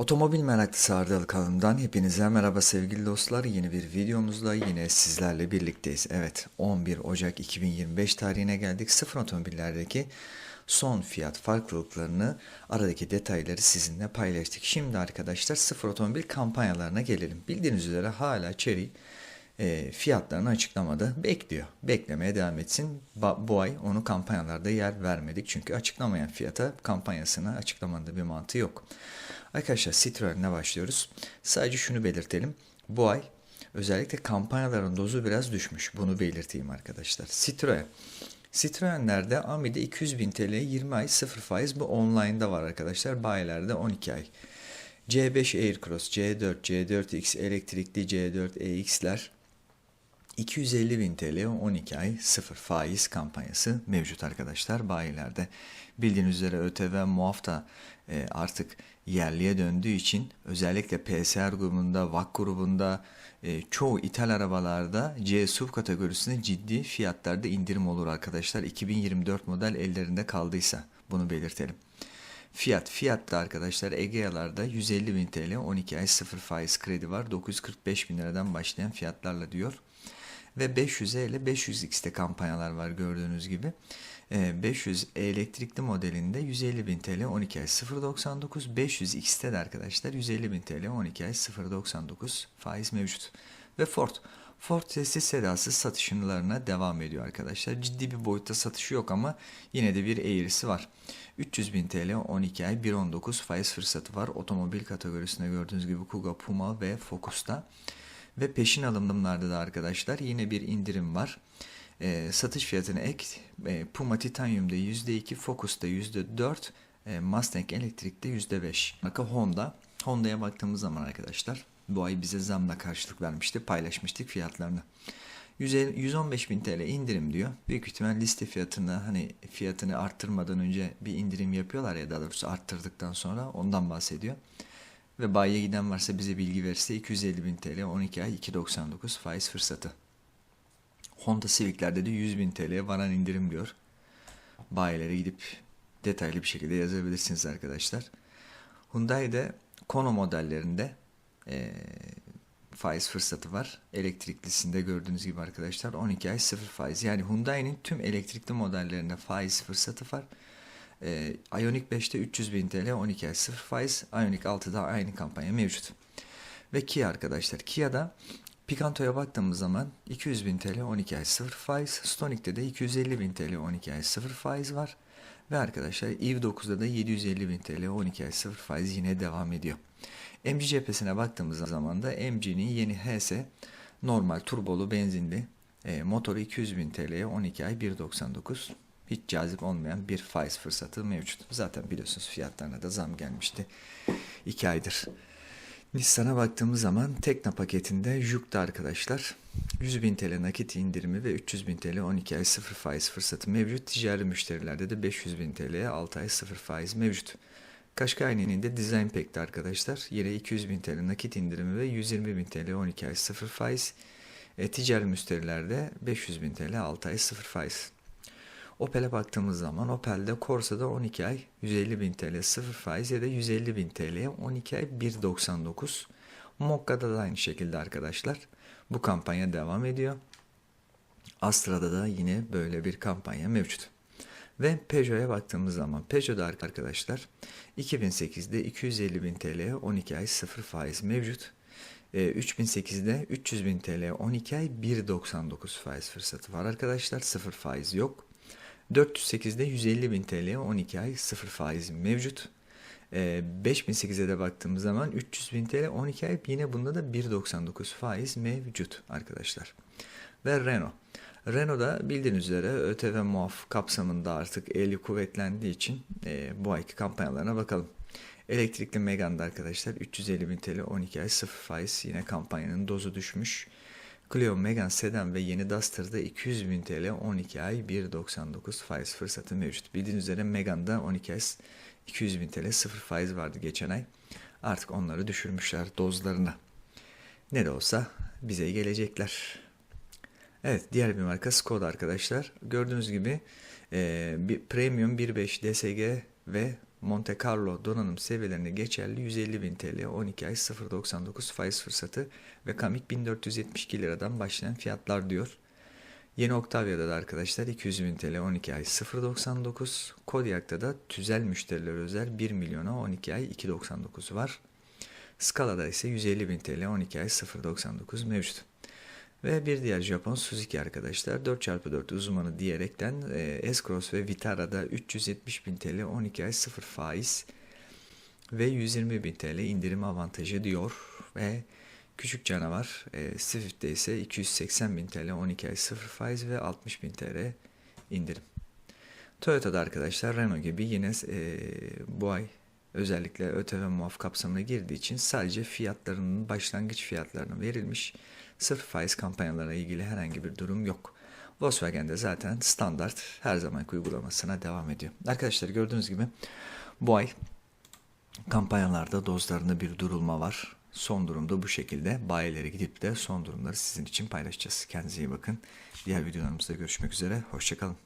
Otomobil meraklısı Ardalı kanalımdan hepinize merhaba sevgili dostlar. Yeni bir videomuzla yine sizlerle birlikteyiz. Evet 11 Ocak 2025 tarihine geldik. Sıfır otomobillerdeki son fiyat farklılıklarını aradaki detayları sizinle paylaştık. Şimdi arkadaşlar sıfır otomobil kampanyalarına gelelim. Bildiğiniz üzere hala Chery e, fiyatlarını açıklamada bekliyor. Beklemeye devam etsin. Ba- bu ay onu kampanyalarda yer vermedik. Çünkü açıklamayan fiyata kampanyasını açıklamanın bir mantığı yok. Arkadaşlar Citroen'le başlıyoruz. Sadece şunu belirtelim. Bu ay özellikle kampanyaların dozu biraz düşmüş. Bunu belirteyim arkadaşlar. Citroen. Citroen'lerde Ami'de 200 bin TL 20 ay 0 faiz bu online'da var arkadaşlar. Bayilerde 12 ay. C5 Aircross, C4, C4X elektrikli C4 EX'ler 250 bin TL 12 ay 0 faiz kampanyası mevcut arkadaşlar bayilerde. Bildiğiniz üzere ÖTV muaf da e, artık yerliye döndüğü için özellikle PSR grubunda, VAK grubunda e, çoğu ithal arabalarda C SUV kategorisinde ciddi fiyatlarda indirim olur arkadaşlar. 2024 model ellerinde kaldıysa bunu belirtelim. Fiyat, fiyatta arkadaşlar Egea'larda 150 bin TL 12 ay 0 faiz kredi var. 945 bin liradan başlayan fiyatlarla diyor ve 500E ile 500X'te kampanyalar var gördüğünüz gibi. 500 elektrikli modelinde 150 bin TL 12 ay 0.99 500X'te de arkadaşlar 150 bin TL 12 ay 0.99 faiz mevcut. Ve Ford. Ford sessiz sedasız satışlarına devam ediyor arkadaşlar. Ciddi bir boyutta satışı yok ama yine de bir eğrisi var. 300 bin TL 12 ay 1.19 faiz fırsatı var. Otomobil kategorisinde gördüğünüz gibi Kuga, Puma ve Focus'ta. Ve peşin alımlarda da arkadaşlar yine bir indirim var. E, satış fiyatına ek e, Puma Titanium'da %2, Focus'ta %4, e, Mustang Elektrik'te %5. Marka Honda. Honda'ya baktığımız zaman arkadaşlar bu ay bize zamla karşılık vermişti. Paylaşmıştık fiyatlarını. 115 bin TL indirim diyor. Büyük ihtimal liste fiyatını hani fiyatını arttırmadan önce bir indirim yapıyorlar ya daha doğrusu arttırdıktan sonra ondan bahsediyor ve bayiye giden varsa bize bilgi verirse 250 bin TL 12 ay 2.99 faiz fırsatı. Honda Civic'lerde de 100 bin TL varan indirim diyor. Bayilere gidip detaylı bir şekilde yazabilirsiniz arkadaşlar. Hyundai'de Kona modellerinde e, faiz fırsatı var. Elektriklisinde gördüğünüz gibi arkadaşlar 12 ay 0 faiz. Yani Hyundai'nin tüm elektrikli modellerinde faiz fırsatı var. E, Ioniq 5'te 300 bin TL 12 ay 0 faiz. Ioniq 6'da aynı kampanya mevcut. Ve Kia arkadaşlar. Kia'da Picanto'ya baktığımız zaman 200 bin TL 12 ay 0 faiz. Stonic'te de 250 bin TL 12 ay 0 faiz var. Ve arkadaşlar EV9'da da 750 bin TL 12 ay 0 faiz yine devam ediyor. MG cephesine baktığımız zaman da MG'nin yeni HS normal turbolu benzinli e, motoru 200 bin TL'ye 12 ay 1.99 hiç cazip olmayan bir faiz fırsatı mevcut. Zaten biliyorsunuz fiyatlarına da zam gelmişti 2 aydır. Nissan'a baktığımız zaman Tekna paketinde Juke'da arkadaşlar 100 bin TL nakit indirimi ve 300 bin TL 12 ay 0 faiz fırsatı mevcut. Ticari müşterilerde de 500 bin TL'ye 6 ay 0 faiz mevcut. Kaşkayni'nin de Design Pack'te arkadaşlar yine 200 bin TL nakit indirimi ve 120 bin TL 12 ay 0 faiz. E, ticari müşterilerde 500 bin TL 6 ay 0 faiz. Opel'e baktığımız zaman Opel'de Corsa'da 12 ay 150 bin TL 0 faiz ya da 150 bin TL'ye 12 ay 1.99. Mokka'da da aynı şekilde arkadaşlar. Bu kampanya devam ediyor. Astra'da da yine böyle bir kampanya mevcut. Ve Peugeot'a baktığımız zaman Peugeot'da arkadaşlar 2008'de 250 bin TL 12 ay 0 faiz mevcut. E, 3008'de 300 bin TL 12 ay 1.99 faiz fırsatı var arkadaşlar. 0 faiz yok. 408'de 150 bin TL 12 ay 0 faiz mevcut. E, 5008'e de baktığımız zaman 300 bin TL 12 ay yine bunda da 1.99 faiz mevcut arkadaşlar. Ve Renault. Renault'da bildiğiniz üzere ÖTV muaf kapsamında artık eli kuvvetlendiği için e, bu ayki kampanyalarına bakalım. Elektrikli Megane'da arkadaşlar 350 bin TL 12 ay 0 faiz yine kampanyanın dozu düşmüş. Clio Megane Sedan ve yeni Duster'da 200 bin TL 12 ay 1.99 faiz fırsatı mevcut. Bildiğiniz üzere Megane'da 12 ay 200 bin TL 0 faiz vardı geçen ay. Artık onları düşürmüşler dozlarına. Ne de olsa bize gelecekler. Evet diğer bir marka Skoda arkadaşlar. Gördüğünüz gibi e, bir Premium 1.5 DSG ve Monte Carlo donanım seviyelerine geçerli 150.000 TL 12 ay 0.99 faiz fırsatı ve Kamik 1472 liradan başlayan fiyatlar diyor. Yeni Octavia'da da arkadaşlar 200.000 TL 12 ay 0.99. Kodiak'ta da tüzel müşteriler özel 1 milyona 12 ay 2.99 var. Scala'da ise 150.000 TL 12 ay 0.99 mevcut. Ve bir diğer Japon Suzuki arkadaşlar 4x4 uzmanı diyerekten e, S-Cross ve Vitara'da 370.000 TL 12 ay 0 faiz ve 120.000 TL indirim avantajı diyor ve küçük canavar e, Swift'te ise 280.000 TL 12 ay 0 faiz ve 60.000 TL indirim. Toyota'da arkadaşlar Renault gibi yine e, bu ay özellikle ÖTV muaf kapsamına girdiği için sadece fiyatlarının başlangıç fiyatlarına verilmiş. Sırf faiz kampanyalarına ilgili herhangi bir durum yok. Volkswagen'de zaten standart her zamanki uygulamasına devam ediyor. Arkadaşlar gördüğünüz gibi bu ay kampanyalarda dozlarında bir durulma var. Son durumda bu şekilde bayilere gidip de son durumları sizin için paylaşacağız. Kendinize iyi bakın. Diğer videolarımızda görüşmek üzere. Hoşçakalın.